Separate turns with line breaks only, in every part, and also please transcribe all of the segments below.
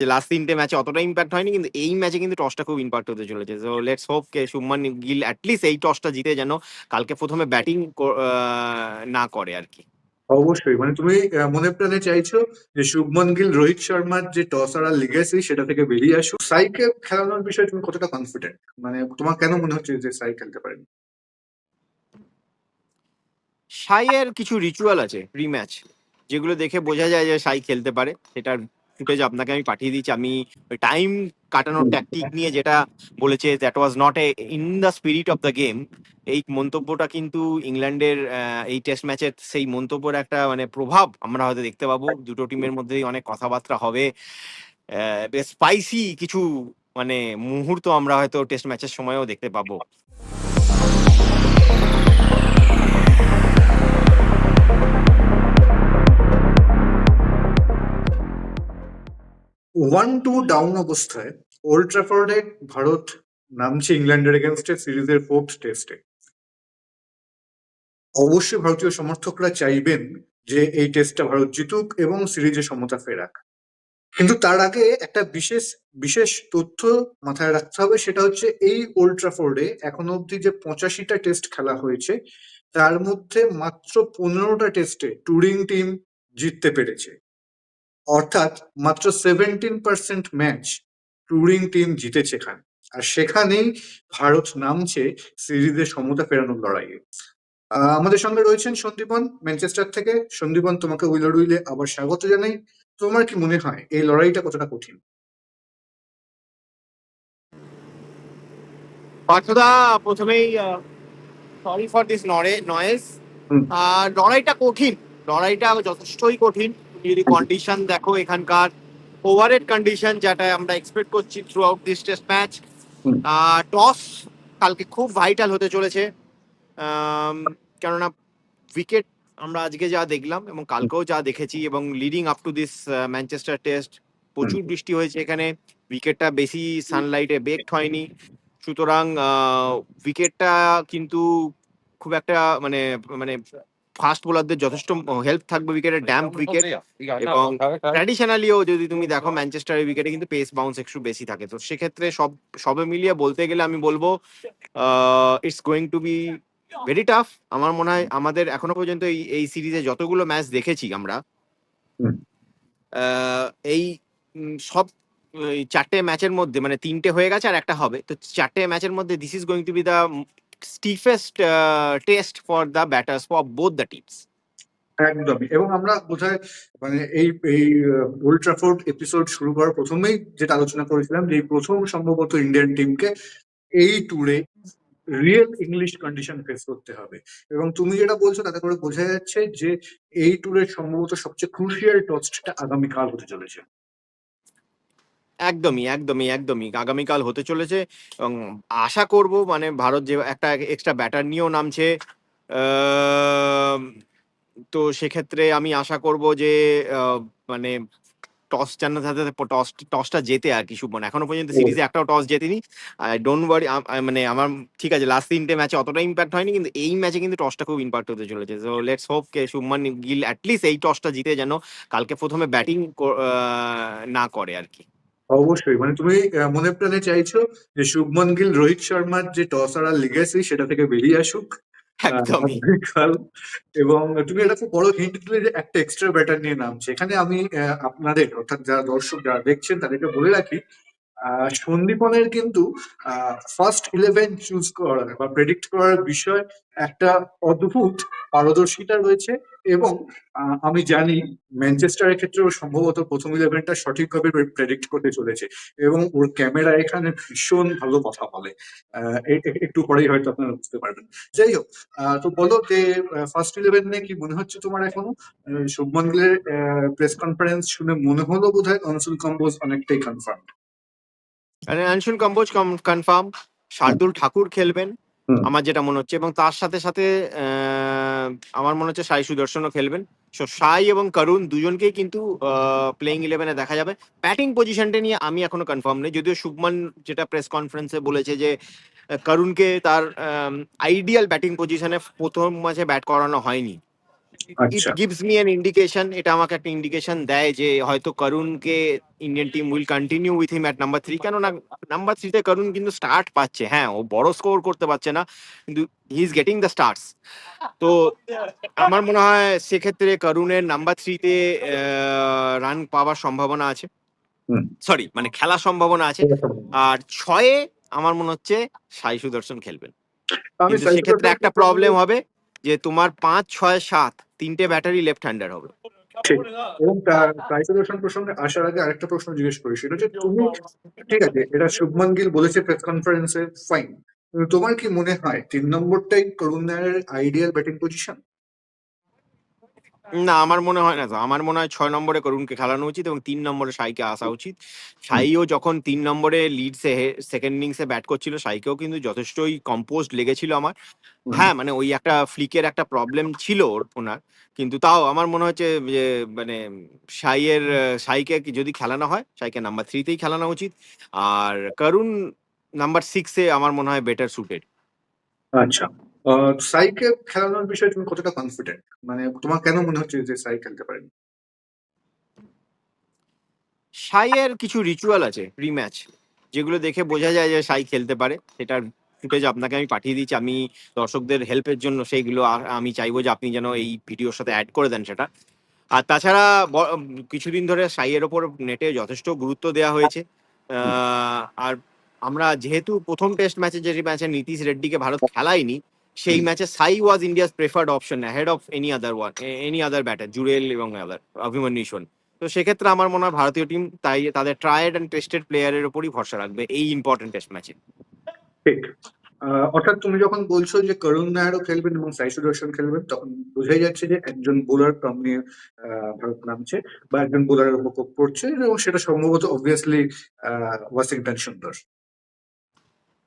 যে লাস্ট তিনটে ম্যাচে অতটা ইম্প্যাক্ট হয়নি কিন্তু এই ম্যাচে কিন্তু টসটা খুব ইম্প্যাক্ট হতে চলেছে। সো লেটস হোপ কে শুভমান গিল অ্যাটলিস্ট এই টসটা জিতে যেন কালকে প্রথমে ব্যাটিং না করে আর কি।
অবশ্যই। মানে তুমি মনে প্রাণে চাইছো যে শুভমন গিল রোহিত শর্মার যে টস আর লিগেসি সেটা থেকে বেরিয়ে আসুক সাইকে খেলানোর বিষয়ে তুমি কতটা কনফিডেন্ট মানে তোমার কেন মনে হচ্ছে যে সাই খেলতে পারেন?
সাইয়ের কিছু রিচুয়াল আছে প্রি ম্যাচ যেগুলো দেখে বোঝা যায় যে সাই খেলতে পারে সেটার ফুটেজ আপনাকে আমি পাঠিয়ে দিচ্ছি। আমি টাইম কাটানোর। ট্যাকটিক নিয়ে যেটা বলেছে that was not a in the spirit of the game এই মন্তব্যটা কিন্তু ইংল্যান্ডের এই টেস্ট ম্যাচের সেই মন্তব্যের একটা মানে প্রভাব আমরা হয়তো দেখতে পাবো। দুটো টিমের মধ্যেই অনেক কথাবার্তা হবে। বেশ স্পাইসি কিছু মানে মুহূর্ত আমরা হয়তো টেস্ট ম্যাচের সময়ও দেখতে পাবো।
ওয়ান টু ডাউন অবস্থায় ওল্ড ট্রাফোর্ডে ভারত নামছে ইংল্যান্ডের এগেনস্টে সিরিজের ফোর্থ টেস্টে অবশ্যই ভারতীয় সমর্থকরা চাইবেন যে এই টেস্টটা ভারত জিতুক এবং সিরিজে সমতা ফেরাক। কিন্তু তার আগে একটা বিশেষ বিশেষ তথ্য মাথায় রাখতে হবে, সেটা হচ্ছে এই ওল্ড ট্রাফোর্ডে এখনও অবধি যে পঁচাশিটা টেস্ট খেলা হয়েছে, তার মধ্যে মাত্র পনেরোটা টেস্টে টুরিং টিম জিততে পেরেছে। অর্থাৎ মাত্র seventeen percent match touring team জিতেছে এখানে। আর সেখানেই ভারত নামছে সিরিজে সমতা ফেরানোর লড়াইয়ে। আমাদের সঙ্গে রয়েছেন সন্দীপন ম্যানচেস্টার থেকে। সন্দীপন তোমাকে উইলার উইলে আবার স্বাগত জানাই। তোমার কি মনে হয় এই লড়াইটা কতটা কঠিন?
পার্থদা প্রথমেই সরি ফর দিস নয়েজ আর লড়াইটা কঠিন। লড়াইটা যথেষ্টই কঠিন। যদি কন্ডিশন দেখো এখানকার ওভারেড কন্ডিশন যেটা আমরা এক্সপেক্ট করছি throughout this test match toss কালকে খুব ভাইটাল হতে চলেছে। কেননা উইকেট আমরা আজকে যা দেখলাম এবং কালকেও যা দেখেছি এবং leading up to this Manchester test প্রচুর বৃষ্টি হয়েছে এখানে। উইকেটটা বেশি সানলাইটে বেকড হয়নি। সুতরাং উইকেটটা কিন্তু খুব একটা মানে মানে ফাস্ট বোলারদের যথেষ্ট হেল্প থাকবে উইকেটের ড্যাম্প উইকেট এবং ট্র্যাডিশনালিও যদি তুমি দেখো ম্যানচেস্টারের উইকেটে কিন্তু পেস বাউন্স একটু বেশি থাকে। তো সেক্ষেত্রে সব সবে মিলিয়ে বলতে গেলে আমি বলব it's going to be very tough আমার মনে হয় আমাদের এখনও পর্যন্ত এই এই সিরিজে যতগুলো ম্যাচ দেখেছি আমরা আহ, এই সব চারটে ম্যাচের মধ্যে মানে তিনটে হয়ে গেছে আর একটা হবে। তো চারটে ম্যাচের মধ্যে this is going to be the stiffest test for the batters for both the teams
একদমই। এবং আমরা বোধহয় মানে এই এই ওল্ড ট্রাফোর্ড এপিসোড শুরু করার প্রথমেই যেটা আলোচনা করেছিলাম যে প্রথম সম্ভবত ইন্ডিয়ান টিমকে এই ট্যুরে রিয়েল ইংলিশ কন্ডিশন ফেস করতে হবে। এবং তুমি যেটা বলছো, তাতে করে বোঝা যাচ্ছে যে এই ট্যুরের সম্ভবত সবচেয়ে ক্রুশিয়াল টসটা আগামীকাল হতে চলেছে।
একদমই একদমই একদমই। আগামীকাল হতে চলেছে এবং আশা করব মানে ভারত যে একটা এক্সট্রা ব্যাটার নিয়েও নামছে তো সেক্ষেত্রে আমি আশা করব যে মানে টস যেন যাতে টস টসটা জেতে আর কি শুভন এখনও পর্যন্ত সিরিজে একটাও টস জেতেনি। ডোন্ট ওয়ারি মানে আমার ঠিক আছে লাস্ট তিনটে ম্যাচে অতটা ইম্প্যাক্ট হয়নি কিন্তু এই ম্যাচে কিন্তু টসটা খুব ইম্প্যাক্ট হতে চলেছে। সো লেটস হোপ কে শুভমান গিল অ্যাটলিস্ট এই টসটা জিতে যেন কালকে প্রথমে ব্যাটিং না করে আর কি।
অবশ্যই। মানে তুমি মনে প্রাণে চাইছো যে শুভমন গিল রোহিত শর্মার যে টস আর লিগেসি সেটা থেকে বেরিয়ে আসুক। এবং তুমি একটা খুব বড় হিন্ট দিলে যে একটা এক্সট্রা ব্যাটার নিয়ে নামছে। এখানে আমি আপনাদের অর্থাৎ যারা দর্শক যারা দেখছেন তাদেরকে বলে রাখি আহ, সন্দীপনের কিন্তু ফার্স্ট ইলেভেন চুজ করার বা প্রেডিক্ট করার বিষয় একটা অদ্ভুত পারদর্শিতা রয়েছে। এবং আমি জানি ম্যানচেস্টারের ক্ষেত্রেও সম্ভবত প্রথম ইলেভেনটা সঠিকভাবে প্রেডিক্ট করতে চলেছে এবং ওর ক্যামেরা এখানে ভীষণ ভালো কথা বলে। একটু পরেই হয়তো আপনারা বুঝতে পারবেন। যাই হোক তো বলো যে ফার্স্ট ইলেভেন নিয়ে কি মনে হচ্ছে তোমার এখনও? শুভমন গিলের প্রেস কনফারেন্স শুনে মনে হলো বোধহয়? কনসুল কম্বোজ অনেকটাই কনফার্ম
মানে আনসুল কম্বোজ কনফার্ম শার্দুল ঠাকুর খেলবেন। আমার যেটা মনে হচ্ছে এবং তার সাথে সাথে আমার মনে হচ্ছে সাই সুদর্শনও খেলবেন। সো সাই এবং করুণ দুজনকেই কিন্তু প্লেইং ইলেভেনে দেখা যাবে। ব্যাটিং পজিশনটা নিয়ে আমি এখনও কনফার্ম নেই। যদিও শুভমান যেটা প্রেস কনফারেন্সে বলেছে যে করুণকে তার আইডিয়াল ব্যাটিং পজিশনে প্রথম ম্যাচে ব্যাট করানো হয়নি। It gives me an indication এটা আমাকে একটা ইন্ডিকেশন দেয় যে হয়তো করুণকে Indian team will continue with him at number three কেননা নাম্বার থ্রিতে করুণ কিন্তু স্টার্ট পাচ্ছে। হ্যাঁ ও বড় স্কোর করতে পারছে না কিন্তু he is getting the starts তো আমার মনে হয় সেক্ষেত্রে করুণের নাম্বার থ্রিতে রান পাওয়ার সম্ভাবনা আছে। সরি মানে খেলার সম্ভাবনা আছে। আর ছয়ে আমার মনে হচ্ছে সাই সুদর্শন খেলবেন। সেক্ষেত্রে একটা প্রবলেম হবে। যে তোমার পাঁচ, ছয়, সাত তিনটে ব্যাটারি লেফট হ্যান্ডার হবে।
ঠিক। এবং টাইসোলেশন প্রসঙ্গে আসার আগে আরেকটা প্রশ্ন জিজ্ঞেস করি। সেটা হচ্ছে তুমি ঠিক আছে, এটা শুভমান গিল বলেছে প্রেস কনফারেন্সে ফাইন তোমার কি মনে হয়, তিন নম্বরটাই করুণ নায়ারের আইডিয়াল ব্যাটিং পজিশন
না আমার মনে হয় না তো। আমার মনে হয় ছয় নম্বরে করুণকে খেলানো উচিত এবং তিন নম্বরে সাইকে আসা উচিত। সাইও যখন তিন নম্বরে লিডসে সেকেন্ড ইনিংসে ব্যাট করছিল সাইকেও কিন্তু যথেষ্টই কম্পোস্ট লেগেছিল আমার। হ্যাঁ মানে ওই একটা ফ্লিকের একটা প্রবলেম ছিল ওর ওনার। কিন্তু তাও আমার মনে হচ্ছে যে মানে সাইয়ের সাইকে যদি খেলানো হয় সাইকে নাম্বার থ্রিতেই খেলানো উচিত। আর করুণ নাম্বার সিক্সে আমার মনে হয় বেটার সুটেড
আচ্ছা। সাইকে খেলানোর বিষয়ে তুমি কতটা কনফিডেন্ট মানে তোমার কেন মনে হচ্ছে যে সাই খেলতে পারেন?
সাইয়ের কিছু রিচুয়াল আছে প্রি ম্যাচ যেগুলো দেখে বোঝা যায় যে সাই খেলতে পারে। সেটার ফুটেজ আপনাকে আমি পাঠিয়ে দিচ্ছি। আমি দর্শকদের হেল্পের জন্য সেইগুলো আমি চাইব যে আপনি যেন এই ভিডিওর সাথে অ্যাড করে দেন সেটা। আর তাছাড়া কিছুদিন ধরে সাইয়ের ওপর নেটে যথেষ্ট গুরুত্ব দেওয়া হয়েছে। আর আমরা যেহেতু প্রথম টেস্ট ম্যাচে যে ম্যাচে নীতিশ রেড্ডিকে ভারত খেলায়নি সেই ম্যাচে Sai was India's preferred option ahead of any other one any other batter Jurel এবং আদার অভিমন্যু ঈশ্বর তো সেক্ষেত্রে আমার মনে হয় ভারতীয় টিম তাই তাদের ট্রায়েড অ্যান্ড টেস্টেড প্লেয়ারের উপরই ভরসা রাখবে এই ইম্পর্টেন্ট টেস্ট ম্যাচে
ঠিক। অর্থাৎ তুমি যখন বলছো যে করুণ নায়ারও খেলবেন এবং সাই সুদর্শন খেলবেন তখন বোঝাই যাচ্ছে যে একজন বোলার কম নিয়ে ভারত নামছে বা একজন বোলারের উপভোগ করছে এবং সেটা সম্ভবত অবভিয়াসলি ওয়াশিংটন সুন্দর।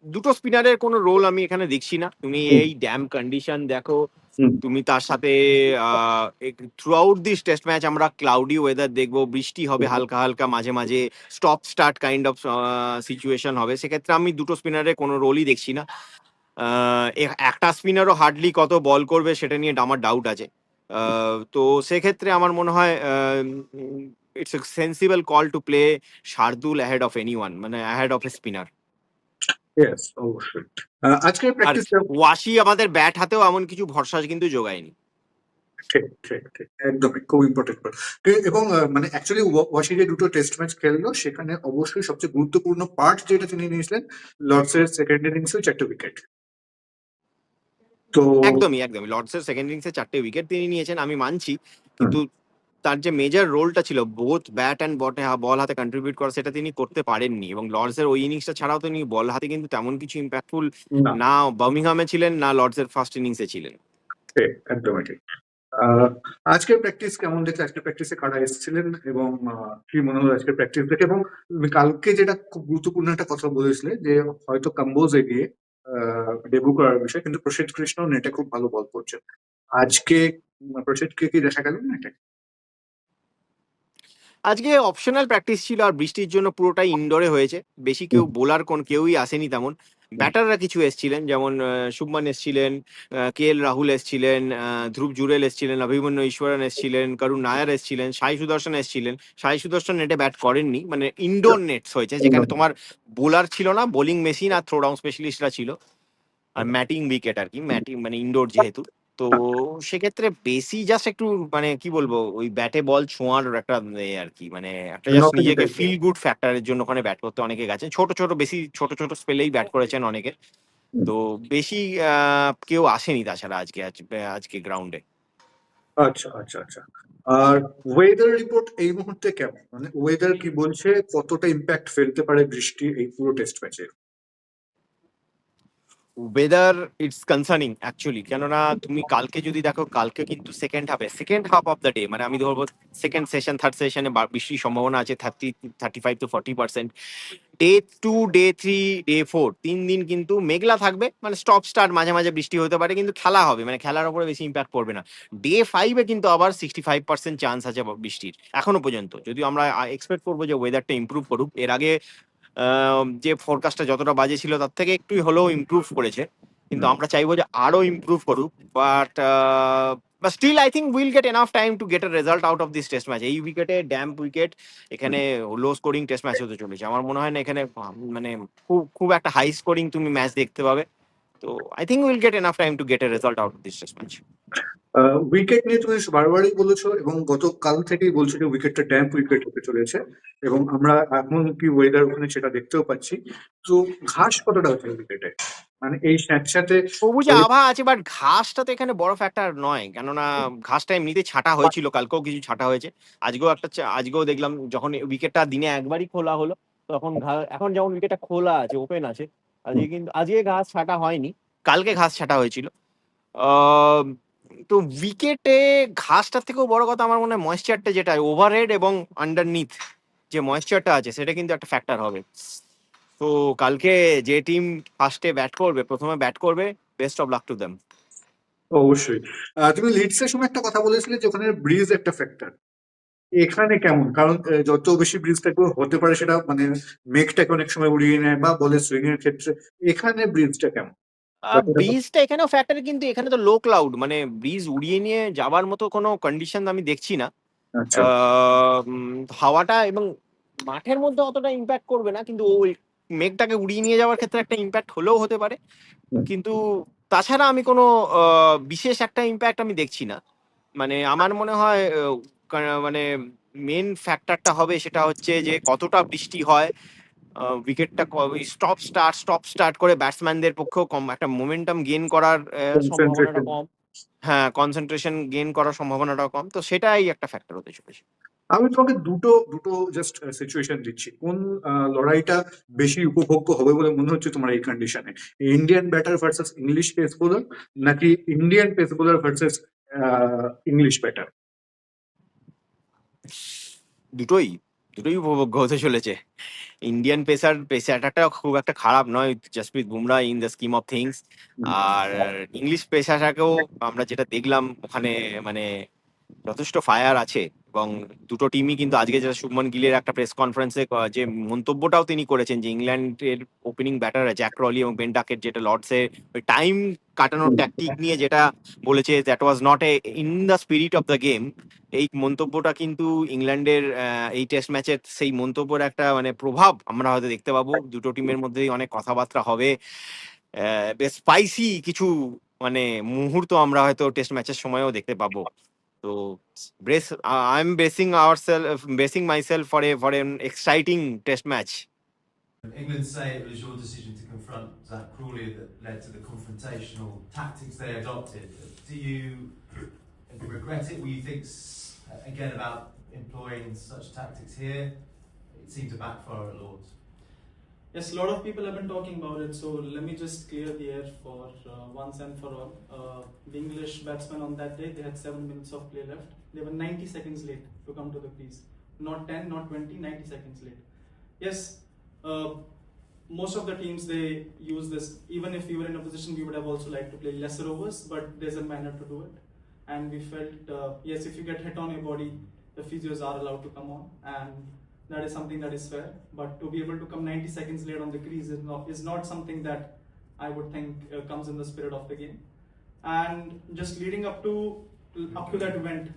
দুটো স্পিনারের কোনো রোল আমি এখানে দেখছি না। তুমি এই ড্যাম কন্ডিশন দেখো তুমি তার সাথে throughout this test match আমরা ক্লাউডি ওয়েদার দেখব বৃষ্টি হবে হালকা হালকা মাঝে মাঝে stop start kind of situation হবে। সেক্ষেত্রে আমি দুটো স্পিনারের কোনো রোলই দেখছি না। একটা স্পিনারও হার্ডলি কত বল করবে সেটা নিয়ে আমার ডাউট আছে। তো সেক্ষেত্রে আমার মনে হয় it's sensible call to play Shardul ahead of any one মানে ahead of a spinner
yes অবশ্যই। আজকের প্র্যাকটিস
ওয়াশি আমাদের ব্যাট হাতেও এমন কিছু ভরসা কিন্তু যোগায়নি।
ঠিক ঠিক ঠিক। একদমই খুব ইম্পর্টেন্ট এবং মানে অ্যাকচুয়ালি ওয়াশি যে দুটো টেস্ট ম্যাচ খেললো সেখানে অবশ্যই সবচেয়ে গুরুত্বপূর্ণ পার্ট যেটা তিনি নিয়েছিলেন লর্ডসের সেকেন্ড ইনিংসে চারটে উইকেট তো
একদমই একদমই। লর্ডসের সেকেন্ড ইনিংসে চারটে উইকেট তিনি নিয়েছেন আমি মানছি। কিন্তু তার যে মেজর রোলটা ছিল বোথ ব্যাট অ্যান্ড বটে বল হাতে কন্ট্রিবিউট করা সেটা তিনি করতে পারেননি। এবং লর্ডসের ওই ইনিংসটা ছাড়াও তিনি বল হাতে কিন্তু তেমন কিছু ইম্প্যাক্টফুল
না।
বার্মিংহামে ছিলেন না লর্ডসের ফার্স্ট ইনিংসে ছিলেন।
একদমই ঠিক আজকের প্র্যাকটিস কেমন দেখলে? আজকের প্র্যাকটিসে কারা এসেছিলেন? এবং কি মনে হলো আজকের প্র্যাকটিস দেখে? এবং কালকে যেটা খুব গুরুত্বপূর্ণ একটা কথা বলেছিলে যে হয়তো কম্বোজ এগিয়ে ডেবু করার বিষয় কিন্তু প্রসিদ্ধ কৃষ্ণ নেটে খুব ভালো বল করছেন। আজকে প্রসিদ্ধকে কি দেখা গেল নেটে
আজকে অপশনাল প্র্যাকটিস ছিল আর বৃষ্টির জন্য পুরোটাই ইনডোরে হয়েছে। বেশি কেউ বোলার কোন কেউই আসেনি তেমন। ব্যাটাররা কিছু এসছিলেন যেমন শুভমান এসছিলেন কে এল রাহুল এসছিলেন ধ্রুব জুরেল এসছিলেন অভিমন্যু ঈশ্বরন এসছিলেন করুণ নায়ার এসছিলেন সাই সুদর্শন এসছিলেন। সাই সুদর্শন নেটে ব্যাট করেননি মানে ইনডোর নেটস হয়েছে যেখানে তোমার বোলার ছিল না বোলিং মেশিন আর থ্রো ডাউন স্পেশালিস্টরা ছিল। আর ম্যাটিং উইকেট আর কি ম্যাটিং মানে ইনডোর যেহেতু। তো সেক্ষেত্রে বেশি জাস্ট একটু মানে কি বলব? ওই ব্যাটে বল ছোঁয়ার একটা এ আর কি মানে একটা জাস্ট নিজেকে ফিল গুড ফ্যাক্টরের জন্য ওখানে ব্যাট করতে অনেকে গেছেন ছোট ছোট বেশি ছোট ছোট স্পেলেই ব্যাট করেছেন অনেকে। তো বেশি আহ, কেউ আসেনি তাছাড়া আজকে আজ- আজকে গ্রাউন্ডে
আচ্ছা আচ্ছা আচ্ছা। আর ওয়েদার রিপোর্ট এই মুহূর্তে কেমন? মানে ওয়েদার কি বলছে? কতটা ইম্প্যাক্ট ফেলতে পারে বৃষ্টি? এই পুরো টেস্ট ম্যাচে
ওয়েদার ইটস কনসার্নিং অ্যাকচুয়ালি কেননা তুমি কালকে যদি দেখো, কালকে কিন্তু সেকেন্ড হাফে second half of the day মানে আমি ধরবো সেকেন্ড সেশন থার্ড সেশনে বৃষ্টির সম্ভাবনা আছে thirty thirty five to forty percent day two day three day four তিন দিন কিন্তু মেঘলা থাকবে মানে স্টপ স্টার্ট মাঝে মাঝে বৃষ্টি হতে পারে, কিন্তু খেলা হবে মানে খেলার উপরে বেশি ইম্প্যাক্ট পড়বে না। ডে ফাইভে কিন্তু আবার সিক্সটি ফাইভ পার্সেন্ট চান্স আছে বৃষ্টির, এখনও পর্যন্ত। যদিও আমরা এক্সপেক্ট করব যে ওয়েদারটা ইমপ্রুভ করুক, এর আগে যে ফোরকাস্টটা যতটা বাজে ছিল তার থেকে একটু হলেও ইমপ্রুভ করেছে। কিন্তু আমরা চাইব যে আরও ইমপ্রুভ করুক। But but still I think will get enough time to get a result out of this test match এই উইকেটে ড্যাম্প উইকেট এখানে লো স্কোরিং টেস্ট ম্যাচ হতে চলেছে। আমার মনে হয় না এখানে মানে খুব খুব একটা হাই স্কোরিং তুমি ম্যাচ দেখতে পাবে। তো I think will get enough time to get a result out of this test match
wicket নিয়ে তুমি বারবারই বলেছ এবং গতকাল থেকেই বলছো যে উইকেটটা ড্যাম্প উইকেট হতে চলেছে এবং আমরা এখন কি ওয়েদার ওখানে সেটা দেখতেও পাচ্ছি। তো ঘাস কতটা হচ্ছে উইকেটে মানে এই স্যাঁতস্যাঁতে
সবুজে আভা আছে বাট ঘাসটা তো এখানে বড় ফ্যাক্টর নয়। কেননা ঘাসটা এমনিতে ছাটা হয়েছিল, কালকেও কিছু ছাটা হয়েছে। আজকেও একটা আজকেও দেখলাম যখন উইকেটটা দিনে একবারই খোলা হলো, তখন এখন যেমন উইকেটটা খোলা আছে ওপেন আছে, আজকে কিন্তু, আজকে ঘাস ছাটা হয়নি, কালকে ঘাস ছাটা হয়েছিল। তো উইকেটে ঘাসটার থেকেও বড় কথা আমার মনে হয় ময়েশ্চারটা যেটা ওভারহেড এবং আন্ডারনিথ যে ময়েশ্চারটা আছে, সেটা কিন্তু একটা ফ্যাক্টর হবে। তো কালকে যে টিম ফার্স্টে ব্যাট করবে, প্রথমে ব্যাট করবে best of luck to them
অবশ্যই। তুমি লিডসের সময় একটা কথা বলেছিলে যে ওখানে ব্রিজ একটা ফ্যাক্টর এখানে কেমন? কারণ যত বেশি ব্রিজটা হতে পারে সেটা মানে মেঘটাকে অনেক সময় উড়িয়ে নেয় বা বলের সুইং এর ক্ষেত্রে, এখানে ব্রিজটা কেমন?
ব্রিজটা এখানেও ফ্যাক্টর কিন্তু এখানে তো লো ক্লাউড মানে ব্রিজ উড়িয়ে নিয়ে যাবার মতো কোনো কন্ডিশন আমি দেখছি না।
আচ্ছা।
হাওয়াটা এবং মাঠের মধ্যে অতটা ইম্প্যাক্ট করবে না কিন্তু ওই মেঘটাকে উড়িয়ে নিয়ে যাওয়ার ক্ষেত্রে একটা ইম্প্যাক্ট হলেও হতে পারে। কিন্তু তাছাড়া আমি কোনো আহ, বিশেষ একটা ইম্প্যাক্ট আমি দেখছি না। মানে আমার মনে হয় মানে মেন ফ্যাক্টরটা হবে সেটা হচ্ছে যে কতটা বৃষ্টি হয় উইকেটটা স্টপ স্টার্ট স্টপ স্টার্ট করে ব্যাটসম্যানদের পক্ষেও কম একটা মোমেন্টাম গেইন করার সম্ভাবনাটা কম। হ্যাঁ কনসেন্ট্রেশন গেইন করার সম্ভাবনাটা কম। তো সেটাই একটা ফ্যাক্টর হতে চলেছে।
আমি তোমাকে দুটো দুটো জাস্ট সিচুয়েশন দিচ্ছি। কোন লড়াইটা বেশি উপভোগ্য হবে বলে মনে হচ্ছে তোমার এই কন্ডিশনে Indian batter versus English pace bowler নাকি Indian pace bowler versus English batter
দুটোই। দুটোই উপভোগ্য হতে চলেছে। ইন্ডিয়ান পেসার পেস অ্যাটাকটা খুব একটা খারাপ নয় Jasprit Bumrah in the scheme of things R English পেসারটাকেও আমরা যেটা দেখলাম, ওখানে মানে যথেষ্ট ফায়ার আছে। এবং দুটো টিমই কিন্তু আজকে যেটা শুভমন গিলের একটা প্রেস কনফারেন্সে যে মন্তব্যটাও তিনি করেছেন যে ইংল্যান্ডের ওপেনিং ব্যাটার জ্যাক রলি এবং বেন ডাকের যেটা লর্ডসে ওই টাইম কাটানোর ট্যাকটিক নিয়ে যেটা বলেছে that was not a in the spirit of the game এই মন্তব্যটা কিন্তু ইংল্যান্ডের এই টেস্ট ম্যাচের সেই মন্তব্যের একটা মানে প্রভাব আমরা হয়তো দেখতে পাবো। দুটো টিমের মধ্যেই অনেক কথাবার্তা হবে। বেশ স্পাইসি কিছু মানে মুহূর্ত আমরা হয়তো টেস্ট ম্যাচের সময়ও দেখতে পাবো। So brace. Uh, I'm basing ourselves, uh, basing myself for a for an exciting Test match.
England say it was your decision to confront Zach Crawley that led to the confrontational tactics they adopted. Do you regret it? Do you think again about employing such tactics here? It seemed to backfire at Lords.
Yes, a lot of people have been talking about it, so let me just clear the air for uh, once and for all. Uh, the English batsmen on that day, they had 7 minutes of play left. They were 90 seconds late to come to the crease. Not 10, not 20, 90 seconds late. Yes, uh, most of the teams they use this. Even if we were in a position, we would have also liked to play lesser overs, but there's a manner to do it. And we felt, uh, yes, if you get hit on your body, the physios are allowed to come on, and that is something that is fair. But to be able to come 90 seconds late on the crease is not, is not something that I would think uh, comes in the spirit of the game. And just leading up to up to that event,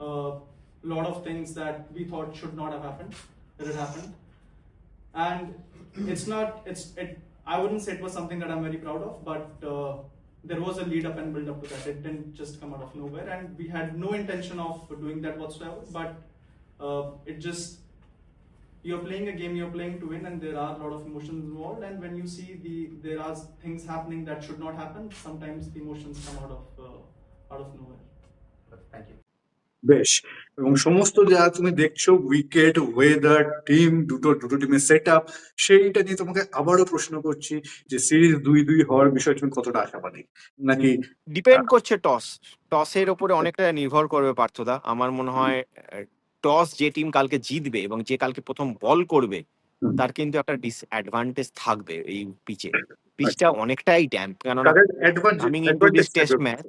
a lot of things that we thought should not have happened, that had happened. And it's not it's it. I wouldn't say it was something that I'm very proud of, but uh, there was a lead up and build up to that. It didn't just come out of nowhere, and we had no intention of doing that whatsoever. But uh, it just you're playing a game, you're playing to win, and there are a lot of emotions involved. And when you see the there are things happening that should not happen, sometimes the emotions come out of uh, out of nowhere.
Thank you.
বেশ এবং সমস্ত যা তুমি দেখছ wicket weather team দুটো দুটো টিমের set up সেইটা নিয়ে তোমাকে আবারও প্রশ্ন করছি যে সিরিজ দুই দুই হওয়ার বিষয়ে তুমি কতটা আশাবাদী নাকি
ডিপেন্ড করছে টস টসের ওপরে অনেকটা নির্ভর করবে পার্থদা আমার মনে হয় টস যে টিম কালকে জিতবে এবং যে কালকে প্রথম বল করবে তার কিন্তু একটা ডিসঅ্যাডভান্টেজ থাকবে এই পিচে পিচটা অনেকটাই ড্যাম্প কেননা coming into this test match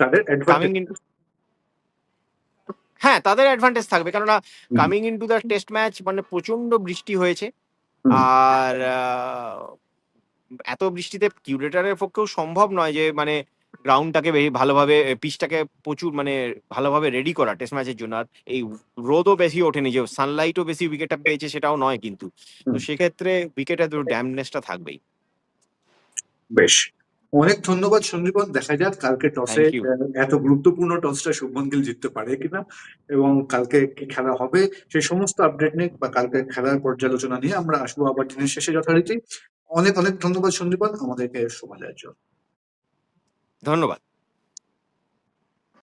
তাদের
কামিং
অ্যাডভান্টেজ
হ্যাঁ তাদের অ্যাডভান্টেজ থাকবে কেননা coming into the test match মানে প্রচণ্ড বৃষ্টি হয়েছে। আর এত বৃষ্টিতে কিউরেটারের পক্ষেও সম্ভব নয় যে মানে গ্রাউন্ডটাকে ভালোভাবে পিচটাকে প্রচুর মানে ভালোভাবে রেডি করা টেস্ট ম্যাচের জন্য। আর এই রোদও বেশি ওঠেনি যে সানলাইটও বেশি উইকেটটা পেয়েছে সেটাও নয় কিন্তু। তো। সেক্ষেত্রে উইকেটে তো ড্যামনেসটা থাকবেই।
বেশ। অনেক ধন্যবাদ সন্দীপন দেখা যাক কালকে টসে এত গুরুত্বপূর্ণ টসটা শুভমন গিল জিততে পারে কিনা এবং কালকে কি খেলা হবে সেই সমস্ত আপডেট নিয়ে বা কালকে খেলার পর্যালোচনা নিয়ে আমরা আসব আবার দিনের শেষে যথারীতি। অনেক অনেক ধন্যবাদ সন্দীপন আমাদেরকে সময় দেওয়ার জন্য।
ধন্যবাদ